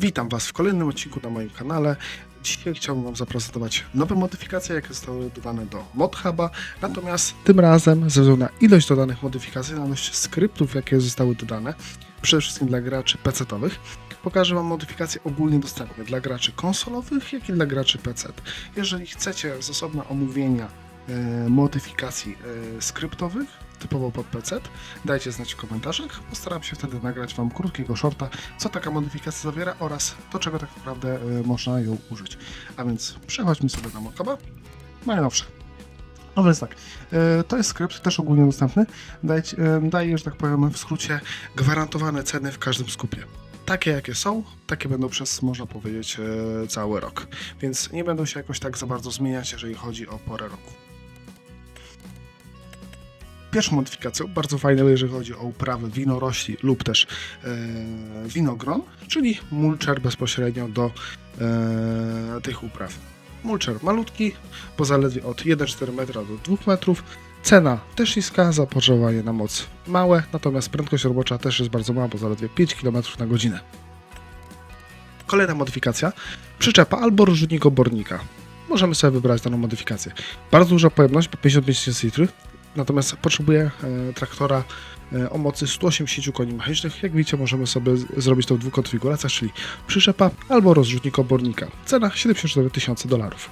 Witam Was w kolejnym odcinku na moim kanale. Dzisiaj chciałbym Wam zaprezentować nowe modyfikacje, jakie zostały dodane do ModHuba. Natomiast tym razem, ze względu na ilość dodanych modyfikacji, na ilość skryptów, jakie zostały dodane, przede wszystkim dla graczy PC-owych, pokażę Wam modyfikacje ogólnie dostępne dla graczy konsolowych, jak i dla graczy PC. Jeżeli chcecie z osobna omówienia modyfikacji e, skryptowych, typowo pod PC, dajcie znać w komentarzach. Postaram się wtedy nagrać Wam krótkiego shorta, co taka modyfikacja zawiera oraz do czego tak naprawdę e, można ją użyć. A więc przechodźmy sobie na Mokaba. Najnowsze. No więc tak, e, to jest skrypt też ogólnie dostępny. E, daje, że tak powiem, w skrócie gwarantowane ceny w każdym skupie. Takie jakie są, takie będą przez, można powiedzieć, e, cały rok. Więc nie będą się jakoś tak za bardzo zmieniać, jeżeli chodzi o porę roku. Pierwszą modyfikacją, bardzo fajną, jeżeli chodzi o uprawę winorośli lub też e, winogron, czyli mulcher bezpośrednio do e, tych upraw. Mulcher malutki, bo zaledwie od 1,4 metra do 2 metrów. Cena też niska, zapotrzebowanie na moc małe, natomiast prędkość robocza też jest bardzo mała, bo zaledwie 5 km na godzinę. Kolejna modyfikacja, przyczepa albo różnik obornika. Możemy sobie wybrać daną modyfikację. Bardzo duża pojemność, bo 55 tysięcy litrów, natomiast potrzebuje e, traktora e, o mocy 180 koni mechanicznych. Jak widzicie, możemy sobie zrobić to w dwóch konfiguracjach, czyli przyczepa albo rozrzutnik obornika. Cena 74 tysiące dolarów.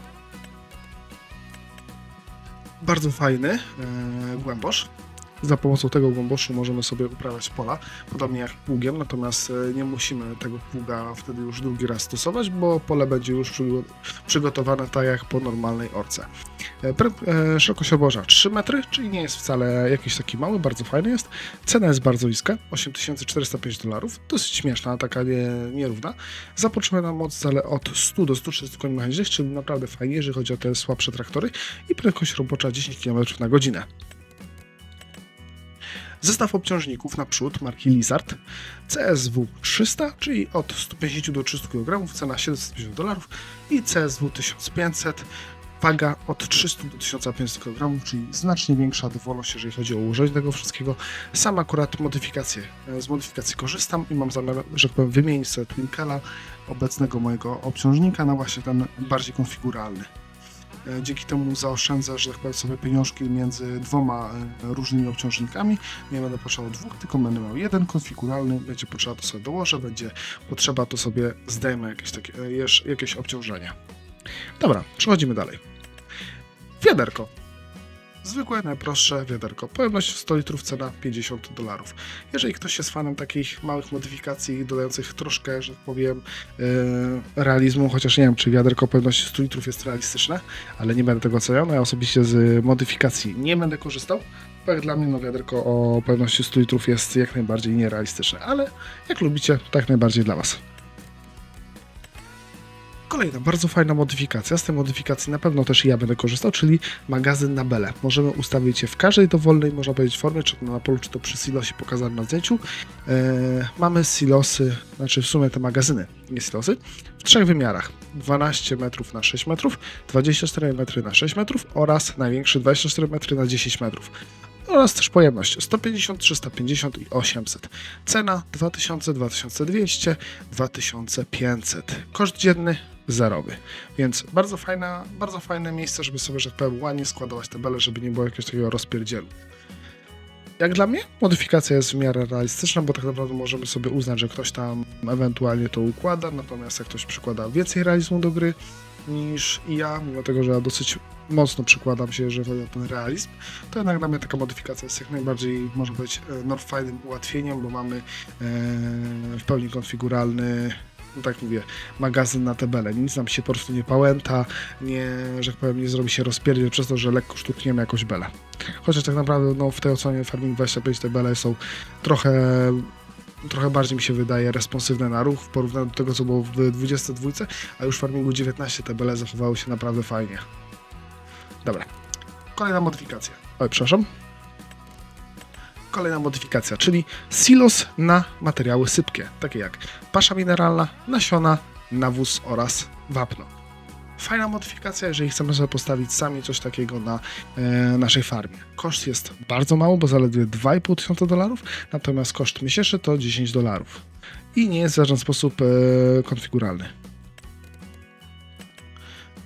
Bardzo fajny e, głębosz. Za pomocą tego głęboszu możemy sobie uprawiać pola, podobnie jak pługiem, natomiast e, nie musimy tego pługa wtedy już drugi raz stosować, bo pole będzie już przygo- przygotowane tak jak po normalnej orce. E, e, Szerokość oborza 3 metry, czyli nie jest wcale jakiś taki mały, bardzo fajny jest. Cena jest bardzo niska, 8405 dolarów, dosyć śmieszna, taka nie, nierówna. Zapotrzebowana moc ale od 100 do 130 koni mechanicznych, czyli naprawdę fajnie, jeżeli chodzi o te słabsze traktory i prędkość robocza 10 km na godzinę. Zestaw obciążników naprzód marki Lizard CSW 300, czyli od 150 do 300 kg, cena 750 dolarów i CSW 1500, waga od 300 do 1500 kg, czyli znacznie większa dowolność, jeżeli chodzi o ułożenie tego wszystkiego. Sam akurat modyfikacje, e, z modyfikacji korzystam i mam zamiar, że tak powiem, wymienić sobie Twinkela, obecnego mojego obciążnika, na właśnie ten bardziej konfiguralny. E, Dzięki temu zaoszczędzę, że tak powiem, sobie pieniążki między dwoma e, różnymi obciążnikami. Nie będę potrzebował dwóch, tylko będę miał jeden konfiguralny. Będzie potrzeba, to sobie dołożę, będzie potrzeba, to sobie zdejmę jakieś, takie, e, jakieś obciążenie. Dobra, przechodzimy dalej. Wiaderko. Zwykłe, najprostsze wiaderko. Pojemność 100 litrów, cena 50 dolarów. Jeżeli ktoś jest fanem takich małych modyfikacji, dodających troszkę, że tak powiem, yy, realizmu, chociaż nie wiem, czy wiaderko pojemności 100 litrów jest realistyczne, ale nie będę tego oceniał. No ja osobiście z modyfikacji nie będę korzystał. Bo jak dla mnie no wiaderko o pojemności 100 litrów jest jak najbardziej nierealistyczne, ale jak lubicie, tak najbardziej dla Was. Kolejna bardzo fajna modyfikacja. Z tej modyfikacji na pewno też ja będę korzystał, czyli magazyn na bele. Możemy ustawić je w każdej dowolnej, można powiedzieć, formie, czy to na polu, czy to przy silosie pokazanym na zdjęciu. E, mamy silosy, znaczy w sumie te magazyny, nie silosy, w trzech wymiarach. 12 metrów na 6 metrów, 24 metry na 6 metrów oraz największy 24 metry na 10 metrów. Oraz też pojemność 150, 350 i 800. Cena 2000, 2200, 2500. Koszt dzienny zerowy. Więc bardzo fajna, bardzo fajne miejsce, żeby sobie, że powiem, ładnie składować te bele, żeby nie było jakiegoś takiego rozpierdzielu. Jak dla mnie, modyfikacja jest w miarę realistyczna, bo tak naprawdę możemy sobie uznać, że ktoś tam ewentualnie to układa, natomiast jak ktoś przykłada więcej realizmu do gry niż ja, mimo tego, że ja dosyć mocno przykładam się, jeżeli chodzi o ten realizm, to jednak dla mnie taka modyfikacja jest jak najbardziej, można powiedzieć, e, no, fajnym ułatwieniem, bo mamy e, w pełni konfiguralny tak mówię, magazyn na te bele. Nic nam się po prostu nie pałęta, nie, że tak powiem, nie zrobi się rozpierdziel przez to, że lekko sztukniemy jakoś belę. Chociaż tak naprawdę no, w tej ocenie Farming 25 te bele są trochę trochę bardziej mi się wydaje responsywne na ruch w porównaniu do tego, co było w 22, a już w Farmingu 19 te bele zachowały się naprawdę fajnie. Dobra. Kolejna modyfikacja. Oj, przepraszam. Kolejna modyfikacja, czyli silos na materiały sypkie, takie jak pasza mineralna, nasiona, nawóz oraz wapno. Fajna modyfikacja, jeżeli chcemy sobie postawić sami coś takiego na e, naszej farmie. Koszt jest bardzo mało, bo zaledwie 2,5 tysiąca dolarów, natomiast koszt miesięczny to 10 dolarów. I nie jest w żaden sposób e, konfiguralny.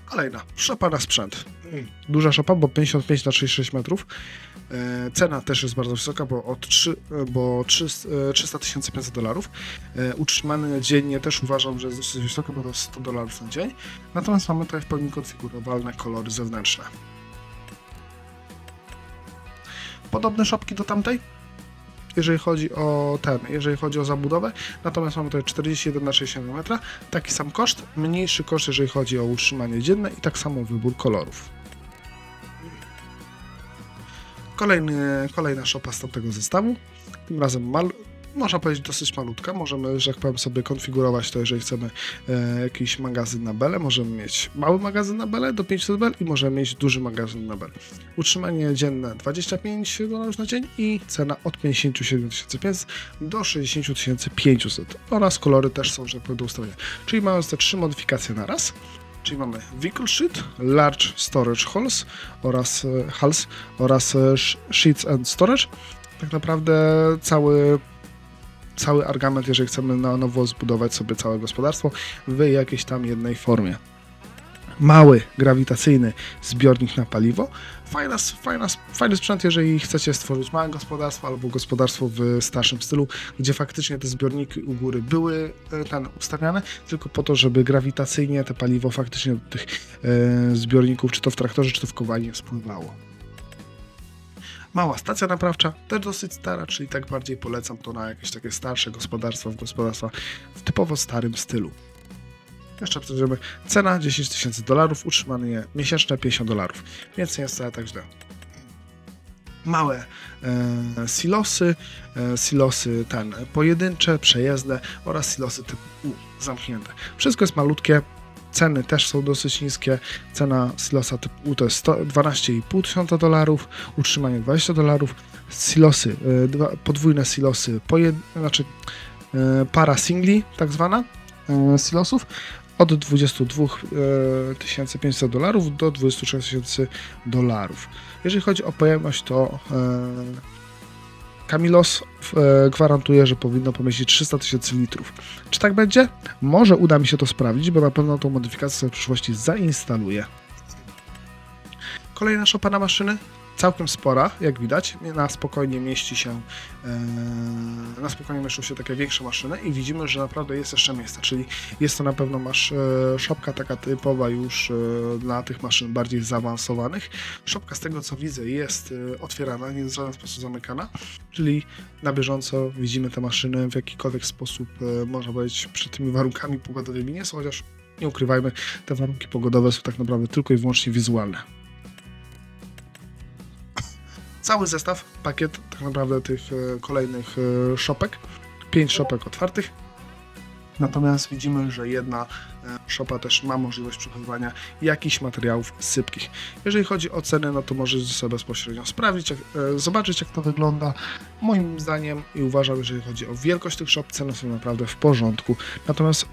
Kolejna, szopa na sprzęt. Duża szopa, bo 55 na 36 metrów. E, Cena też jest bardzo wysoka, bo od 3, bo 3, e, 300 500 dolarów. E, Utrzymany dziennie też uważam, że jest dosyć wysoki, bo to jest 100 dolarów na dzień. Natomiast mamy tutaj w pełni konfigurowalne kolory zewnętrzne. Podobne szopki do tamtej, jeżeli chodzi o ten, jeżeli chodzi o zabudowę. Natomiast mamy tutaj 41 na 60 metra. Taki sam koszt, mniejszy koszt, jeżeli chodzi o utrzymanie dzienne i tak samo wybór kolorów. Kolejny, kolejna szopa z tamtego zestawu. Tym razem mal, można powiedzieć dosyć malutka. Możemy, że jak powiem, sobie konfigurować to, jeżeli chcemy e, jakiś magazyn na bele. Możemy mieć mały magazyn na bele do 500 bel i możemy mieć duży magazyn na bele. Utrzymanie dzienne 25 dolarów na dzień i cena od 57 500 do 60 500 oraz kolory też są, że tak powiem, do ustawienia. Czyli mamy te trzy modyfikacje na raz. Czyli mamy Vehicle Sheet, Large Storage Halls oraz, e, Halls oraz e, sh- Sheets and Storage. Tak naprawdę cały, cały argament, jeżeli chcemy na nowo zbudować sobie całe gospodarstwo w jakiejś tam jednej formie. Mały, grawitacyjny zbiornik na paliwo. Fajna, fajna, fajny sprzęt, jeżeli chcecie stworzyć małe gospodarstwo albo gospodarstwo w starszym stylu, gdzie faktycznie te zbiorniki u góry były e, ten, ustawiane, tylko po to, żeby grawitacyjnie te paliwo faktycznie do tych e, zbiorników, czy to w traktorze, czy to w kowalni spływało. Mała stacja naprawcza, też dosyć stara, czyli tak bardziej polecam to na jakieś takie starsze gospodarstwa, w gospodarstwa w typowo starym stylu. Jeszcze przejdziemy. Cena 10 tysięcy dolarów, utrzymanie miesięczne 50 dolarów, więc nie jest wcale tak źle. Małe e, silosy, e, silosy ten pojedyncze, przejezdne oraz silosy typu U, zamknięte. Wszystko jest malutkie, ceny też są dosyć niskie. Cena silosa typu U to jest 100 12,5 tysiąca dolarów, utrzymanie 20 dolarów. Silosy, e, dwa, podwójne silosy, pojed, znaczy e, para singli, tak zwana, e, silosów od 22 e, 500 dolarów do 23 tysięcy dolarów. Jeżeli chodzi o pojemność, to e, Kamilos e, gwarantuje, że powinno pomieścić 300 tysięcy litrów. Czy tak będzie? Może uda mi się to sprawdzić, bo na pewno tą modyfikację w przyszłości zainstaluję. Kolejna szopa na maszyny, całkiem spora, jak widać. Na spokojnie mieści się, e, na spokojnie mieszczą się takie większe maszyny i widzimy, że naprawdę jest jeszcze miejsce, czyli jest to na pewno masz e, szopka taka typowa już e, dla tych maszyn bardziej zaawansowanych. Szopka z tego co widzę jest otwierana, nie jest w żaden sposób zamykana, czyli na bieżąco widzimy te maszyny w jakikolwiek sposób, można powiedzieć, przed tymi warunkami pogodowymi nie są, chociaż nie ukrywajmy, te warunki pogodowe są tak naprawdę tylko i wyłącznie wizualne. Cały zestaw, pakiet tak naprawdę tych e, kolejnych e, szopek, pięć szopek otwartych. Natomiast widzimy, że jedna e, szopa też ma możliwość przechowywania jakichś materiałów sypkich. Jeżeli chodzi o ceny, no to możecie sobie bezpośrednio sprawdzić, jak, zobaczyć jak to wygląda. Moim zdaniem i uważam, jeżeli chodzi o wielkość tych szop, ceny są naprawdę w porządku. Natomiast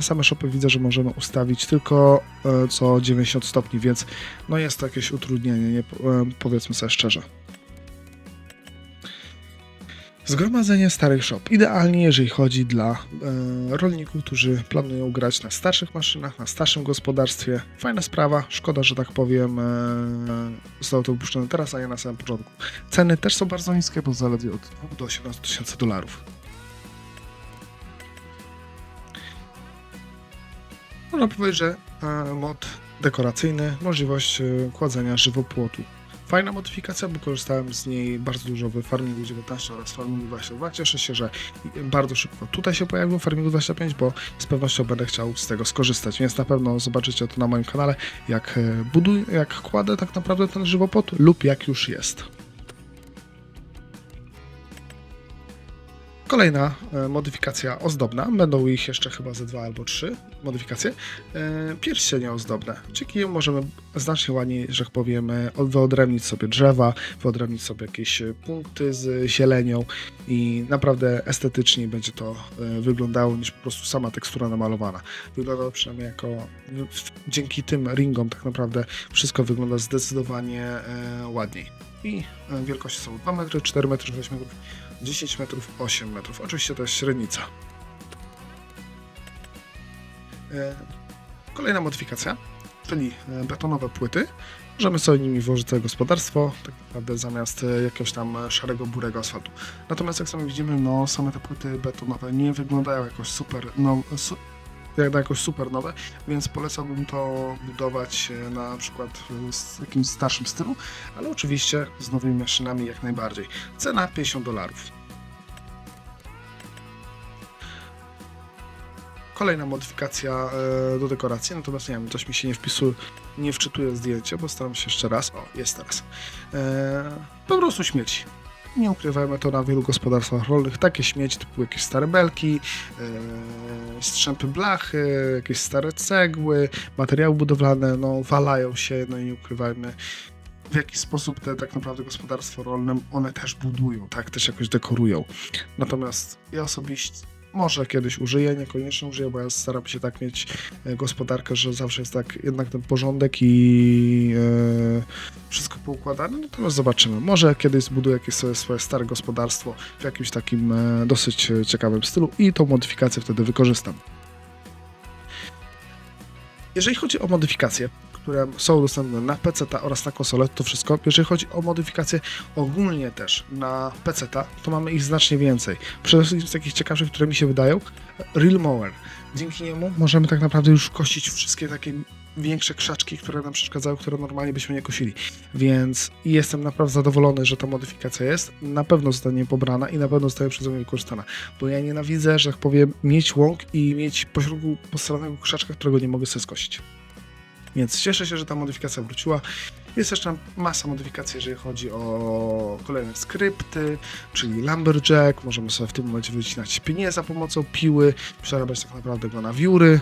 same szopy widzę, że możemy ustawić tylko co 90 stopni, więc no jest to jakieś utrudnienie, nie, po- powiedzmy sobie szczerze. Zgromadzenie starych shop. Idealnie, jeżeli chodzi dla e, rolników, którzy planują grać na starszych maszynach, na starszym gospodarstwie. Fajna sprawa. Szkoda, że tak powiem, e, zostało to wypuszczone teraz, a nie na samym początku. Ceny też są bardzo niskie, bo zaledwie od 2 do 18 tysięcy dolarów. Można powiedzieć, że e, mod dekoracyjny, możliwość e, kładzenia żywopłotu. Fajna modyfikacja, bo korzystałem z niej bardzo dużo w Farmingu 19 oraz Farmingu 22. Cieszę się, że bardzo szybko tutaj się pojawił Farmingu 25, bo z pewnością będę chciał z tego skorzystać, więc na pewno zobaczycie to na moim kanale, jak e, buduję, jak kładę tak naprawdę ten żywopłot lub jak już jest. Kolejna e, modyfikacja ozdobna. Będą ich jeszcze chyba ze dwa albo trzy modyfikacje. E, pierścienie ozdobne. Dzięki możemy znacznie ładniej, że tak powiem, e, od- wyodrębnić sobie drzewa, wyodrębnić sobie jakieś punkty z zielenią i naprawdę estetycznie będzie to wyglądało niż po prostu sama tekstura namalowana. Wygląda przynajmniej jako dzięki tym ringom tak naprawdę wszystko wygląda zdecydowanie ładniej. I wielkości są 2 metry, 4 metry, 6 metrów, 10 metrów, 8 metrów. Oczywiście to jest średnica. E, Kolejna modyfikacja, czyli e, betonowe płyty. Możemy sobie nimi włożyć całe gospodarstwo, tak naprawdę zamiast e, jakiegoś tam szarego, burego asfaltu. Natomiast jak sami widzimy, no same te płyty betonowe nie wyglądają jakoś super, no, su, jak na jakoś super nowe, więc polecałbym to budować e, na przykład z jakimś starszym stylu, ale oczywiście z nowymi maszynami jak najbardziej. Cena 50 dolarów. Kolejna modyfikacja e, do dekoracji, natomiast nie wiem, coś mi się nie wpisuje, nie wczytuje zdjęcie, bo staram się jeszcze raz. O, jest teraz. E, po prostu śmieci. Nie ukrywajmy to na wielu gospodarstwach rolnych. Takie śmieci typu jakieś stare belki, e, strzępy blachy, jakieś stare cegły, materiały budowlane, no walają się, no i nie ukrywajmy, w jaki sposób te tak naprawdę gospodarstwo rolne one też budują, tak, też jakoś dekorują. Natomiast ja osobiście może kiedyś użyję, niekoniecznie użyję, bo ja staram się tak mieć e, gospodarkę, że zawsze jest tak jednak ten porządek i e, wszystko poukładane, natomiast zobaczymy. Może kiedyś zbuduję jakieś sobie swoje stare gospodarstwo w jakimś takim e, dosyć ciekawym stylu i tą modyfikację wtedy wykorzystam. Jeżeli chodzi o modyfikacje, które są dostępne na PC oraz na konsolę, to wszystko. Jeżeli chodzi o modyfikacje ogólnie też na PC, to mamy ich znacznie więcej. Przede wszystkim z takich ciekawszych, które mi się wydają, Real Mower. Dzięki niemu możemy tak naprawdę już kościć wszystkie takie większe krzaczki, które nam przeszkadzały, które normalnie byśmy nie kosili. Więc jestem naprawdę zadowolony, że ta modyfikacja jest. Na pewno zostanie pobrana i na pewno zostanie przeze mnie wykorzystana. Bo ja nienawidzę, że tak powiem, mieć łąk i mieć pośrodku postawionego krzaczka, którego nie mogę sobie skosić. Więc cieszę się, że ta modyfikacja wróciła. Jest jeszcze masa modyfikacji, jeżeli chodzi o kolejne skrypty, czyli Lumberjack. Możemy sobie w tym momencie wycinać pieniądze za pomocą piły, przerabiać tak naprawdę go na wióry.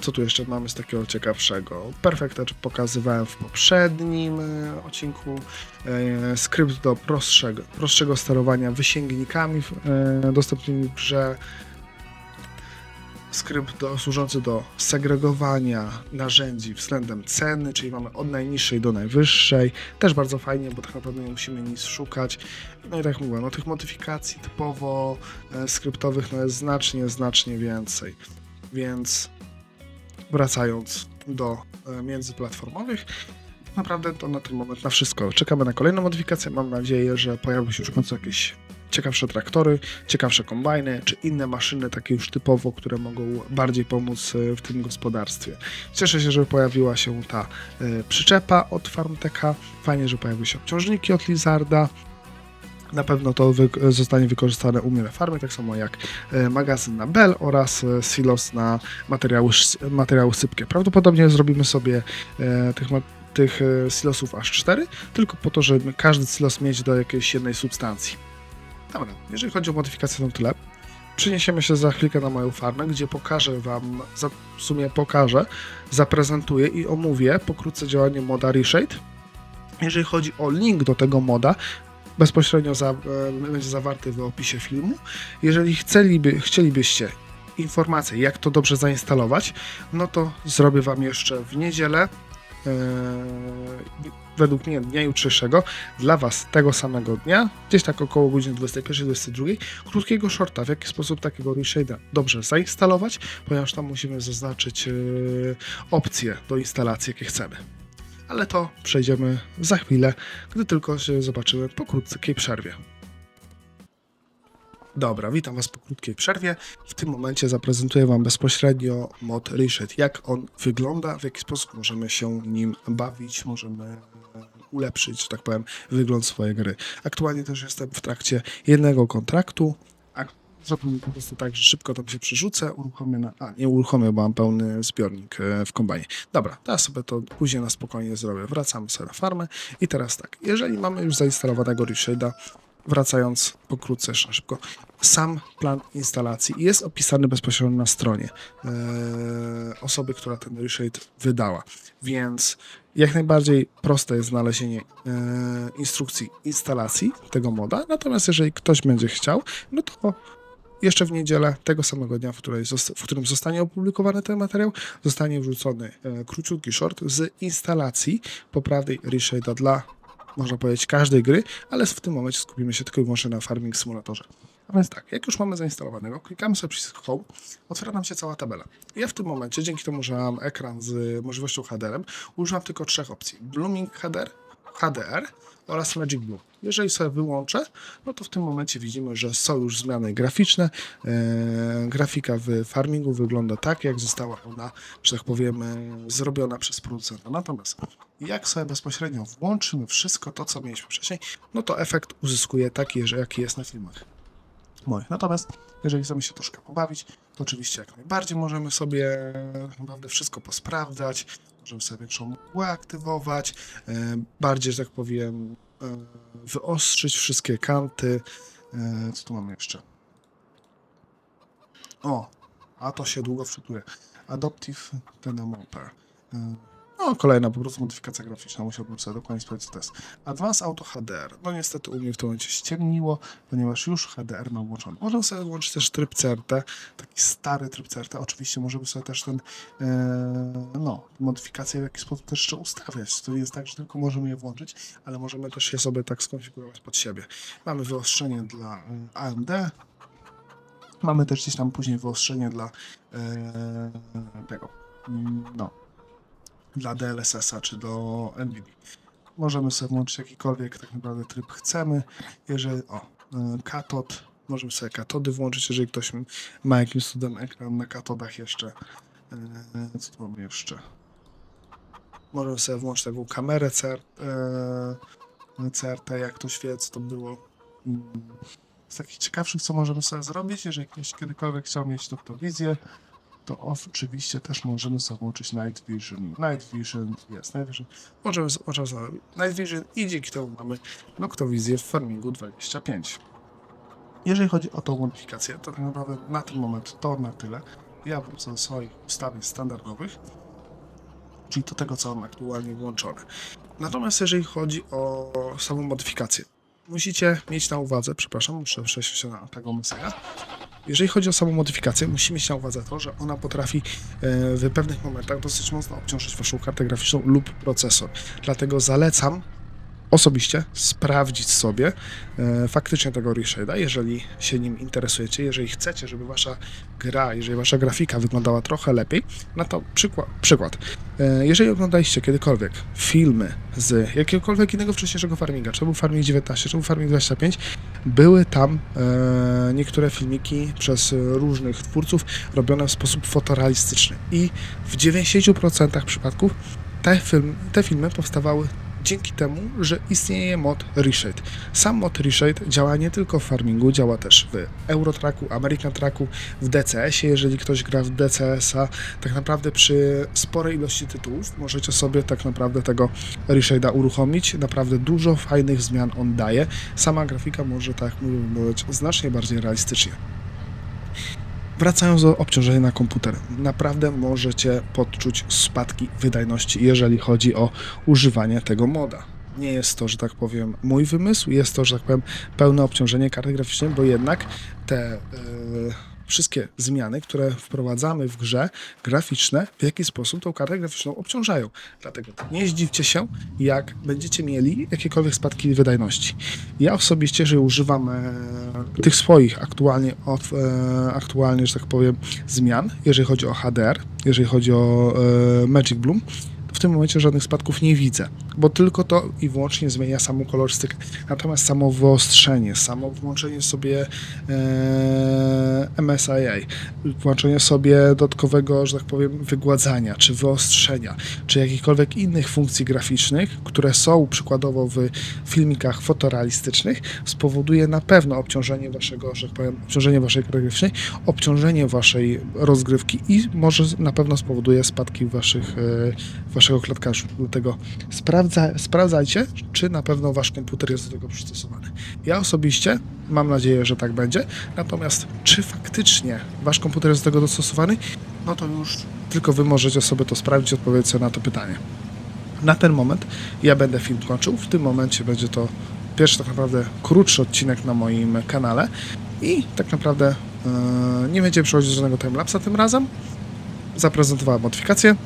Co tu jeszcze mamy z takiego ciekawszego? Perfect Edge pokazywałem w poprzednim e, odcinku. E, skrypt do prostszego, prostszego sterowania wysięgnikami e, dostępnymi w grze skrypt do, służący do segregowania narzędzi względem ceny, czyli mamy od najniższej do najwyższej. Też bardzo fajnie, bo tak naprawdę nie musimy nic szukać. No i tak jak mówię, no tych modyfikacji typowo e, skryptowych no jest znacznie, znacznie więcej. Więc wracając do e, międzyplatformowych, naprawdę to na ten moment na wszystko. Czekamy na kolejną modyfikację. Mam nadzieję, że pojawią się już w końcu jakieś ciekawsze traktory, ciekawsze kombajny, czy inne maszyny takie już typowo, które mogą bardziej pomóc e, w tym gospodarstwie. Cieszę się, że pojawiła się ta e, przyczepa od Farmteka. Fajnie, że pojawiły się obciążniki od Lizarda. Na pewno to wy zostanie wykorzystane u mnie na farmie, tak samo jak e, magazyn na Bell oraz e, silos na materiały, materiały sypkie. Prawdopodobnie zrobimy sobie e, tych, tych e, silosów aż 4, tylko po to, żeby każdy silos mieć do jakiejś jednej substancji. Dobra, jeżeli chodzi o modyfikację, to tyle. Przeniesiemy się za chwilkę na moją farmę, gdzie pokażę Wam, w sumie pokażę, zaprezentuję i omówię pokrótce działanie moda Reshade. Jeżeli chodzi o link do tego moda, bezpośrednio za, e, będzie zawarty w opisie filmu. Jeżeli chcieliby, chcielibyście informacje, jak to dobrze zainstalować, no to zrobię Wam jeszcze w niedzielę, według mnie dnia jutrzejszego, dla Was tego samego dnia, gdzieś tak około godziny 21-22, krótkiego shorta, w jaki sposób takiego reshade'a dobrze zainstalować, ponieważ tam musimy zaznaczyć e, opcje do instalacji, jakie chcemy. Ale to przejdziemy za chwilę, gdy tylko się zobaczymy po krótkiej przerwie. Dobra, witam Was po krótkiej przerwie. W tym momencie zaprezentuję Wam bezpośrednio mod Reshade. Jak on wygląda, w jaki sposób możemy się nim bawić, możemy e, ulepszyć, że tak powiem, wygląd swojej gry. Aktualnie też jestem w trakcie jednego kontraktu. A zrobię po prostu tak, że szybko tam się przerzucę, uruchomię na... A, nie uruchomię, bo mam pełny zbiornik e, w kombajnie. Dobra, teraz sobie to później na spokojnie zrobię. Wracamy sobie na farmę i teraz tak, jeżeli mamy już zainstalowanego Reshade'a, wracając pokrótce jeszcze szybko, sam plan instalacji jest opisany bezpośrednio na stronie e, osoby, która ten reshade wydała, więc jak najbardziej proste jest znalezienie e, instrukcji instalacji tego moda, natomiast jeżeli ktoś będzie chciał, no to jeszcze w niedzielę, tego samego dnia, w, w którym zostanie opublikowany ten materiał, zostanie wrzucony e, króciutki short z instalacji poprawnej reshade'a dla, można powiedzieć, każdej gry, ale w tym momencie skupimy się tylko i wyłącznie na Farming Simulatorze. A więc tak, jak już mamy zainstalowanego, klikamy sobie przycisk Home, otwiera nam się cała tabela. Ja w tym momencie, dzięki temu, że mam ekran z możliwością HDR-em, tylko trzech opcji. Blooming HDR, HDR oraz Magic Blue. Jeżeli sobie wyłączę, no to w tym momencie widzimy, że są już zmiany graficzne. E, grafika w farmingu wygląda tak, jak została ona, że tak powiem, e, zrobiona przez producenta. Natomiast jak sobie bezpośrednio włączymy wszystko to, co mieliśmy wcześniej, no to efekt uzyskuje taki, że jaki jest na filmach moich. Natomiast jeżeli chcemy się troszkę pobawić, to oczywiście jak najbardziej możemy sobie tak naprawdę wszystko posprawdzać, możemy sobie większą mgłę aktywować, e, bardziej, że tak powiem, e, wyostrzyć wszystkie kanty. E, Co tu mamy jeszcze? O, a to się długo wczytuje. Adoptive Developer. No, kolejna po prostu modyfikacja graficzna, musiałbym sobie dokładnie sprawdzić, co to jest. Advanced Auto HDR. No niestety u mnie w tym momencie ściemniło, ponieważ już HDR mam włączony. Możemy sobie włączyć też tryb CRT, taki stary tryb CRT. Oczywiście możemy sobie też ten, e, no, modyfikacje w jakiś sposób też jeszcze ustawiać. To jest tak, że tylko możemy je włączyć, ale możemy też je sobie tak skonfigurować pod siebie. Mamy wyostrzenie dla e, AMD, Mamy też gdzieś tam później wyostrzenie dla e, tego, no, dla DLSS-a czy do NVIDIA. Możemy sobie włączyć jakikolwiek tak naprawdę tryb chcemy. Jeżeli, o, e, katod, możemy sobie katody włączyć, jeżeli ktoś ma jakimś cudem ekran na katodach jeszcze. E, co tu mamy jeszcze? Możemy sobie włączyć taką kamerę CR, e, CRT, jak ktoś wie, co to było. Mm, z takich ciekawszych, co możemy sobie zrobić, jeżeli ktoś kiedykolwiek chciał mieć noktowizję, to oczywiście też możemy sobie włączyć Night Vision. Night Vision, jest Night Vision. Możemy, sobie Night Vision i dzięki temu mamy noktowizję w Farmingu 25. Jeżeli chodzi o tą modyfikację, to tak naprawdę na ten moment to na tyle. Ja wrócę do swoich ustawień standardowych, czyli do tego, co mam aktualnie włączone. Natomiast jeżeli chodzi o samą modyfikację, musicie mieć na uwadze, przepraszam, muszę przejść się na tego Messiah. Jeżeli chodzi o samą modyfikację, musimy mieć na uwadze to, że ona potrafi e, w pewnych momentach dosyć mocno obciążyć waszą kartę graficzną lub procesor. Dlatego zalecam osobiście sprawdzić sobie e, faktycznie tego reshade'a, jeżeli się nim interesujecie, jeżeli chcecie, żeby wasza gra, jeżeli wasza grafika wyglądała trochę lepiej, no to przykład, przykład. E, jeżeli oglądaliście kiedykolwiek filmy z jakiegokolwiek innego wcześniejszego farminga, czy był Farming 19, czy był Farming 25, były tam e, niektóre filmiki przez różnych twórców robione w sposób fotorealistyczny i w 90% przypadków te, film, te filmy powstawały dzięki temu, że istnieje mod Reshade. Sam mod Reshade działa nie tylko w farmingu, działa też w Eurotracku, American Tracku, w DCS-ie. Jeżeli ktoś gra w DCS-a, tak naprawdę przy sporej ilości tytułów możecie sobie tak naprawdę tego Reshade'a uruchomić. Naprawdę dużo fajnych zmian on daje. Sama grafika może, tak jak mówię, znacznie bardziej realistycznie. Wracając do obciążenia na komputer, naprawdę możecie podczuć spadki wydajności, jeżeli chodzi o używanie tego moda. Nie jest to, że tak powiem, mój wymysł, jest to, że tak powiem, pełne obciążenie karty graficznej, bo jednak te e, wszystkie zmiany, które wprowadzamy w grze graficzne, w jaki sposób tą kartę graficzną obciążają. Dlatego nie zdziwcie się, jak będziecie mieli jakiekolwiek spadki wydajności. Ja osobiście, jeżeli używam e, tych swoich aktualnie, od, e, aktualnie, że tak powiem, zmian, jeżeli chodzi o HDR, jeżeli chodzi o e, Magic Bloom, tym momencie żadnych spadków nie widzę, bo tylko to i wyłącznie zmienia samą kolorystykę. Natomiast samo wyostrzenie, samo włączenie sobie e, MSIA, włączenie sobie dodatkowego, że tak powiem, wygładzania, czy wyostrzenia, czy jakichkolwiek innych funkcji graficznych, które są przykładowo w filmikach fotorealistycznych, spowoduje na pewno obciążenie waszego, że tak powiem, obciążenie waszej graficznej, obciążenie waszej rozgrywki i może na pewno spowoduje spadki waszych, e, waszego naszego klatkarzu. Dlatego sprawdza, sprawdzajcie, czy na pewno wasz komputer jest do tego przystosowany. Ja osobiście mam nadzieję, że tak będzie. Natomiast czy faktycznie wasz komputer jest do tego dostosowany, no to już tylko wy możecie sobie to sprawdzić i odpowiedzieć sobie na to pytanie. Na ten moment ja będę film kończył. W tym momencie będzie to pierwszy tak naprawdę krótszy odcinek na moim kanale i tak naprawdę e, nie będzie przechodzić żadnego timelapsa tym razem. Zaprezentowałem modyfikację,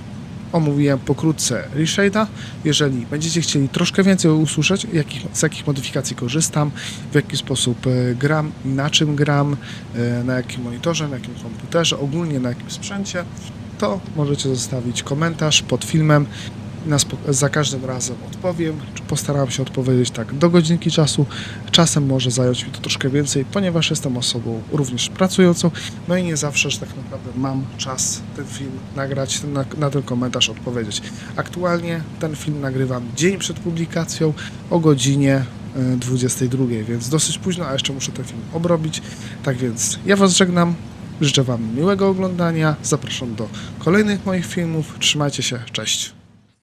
omówiłem pokrótce reshade'a. Jeżeli będziecie chcieli troszkę więcej usłyszeć, jakich, z jakich modyfikacji korzystam, w jaki sposób e, gram, na czym gram, e, na jakim monitorze, na jakim komputerze, ogólnie na jakim sprzęcie, to możecie zostawić komentarz pod filmem. Za każdym razem odpowiem. czy Postaram się odpowiedzieć tak do godzinki czasu. Czasem może zająć mi to troszkę więcej, ponieważ jestem osobą również pracującą. No i nie zawsze, że tak naprawdę mam czas ten film nagrać, na, na ten komentarz odpowiedzieć. Aktualnie ten film nagrywam dzień przed publikacją o godzinie e, 22, więc dosyć późno, a jeszcze muszę ten film obrobić. Tak więc ja Was żegnam. Życzę Wam miłego oglądania. Zapraszam do kolejnych moich filmów. Trzymajcie się. Cześć.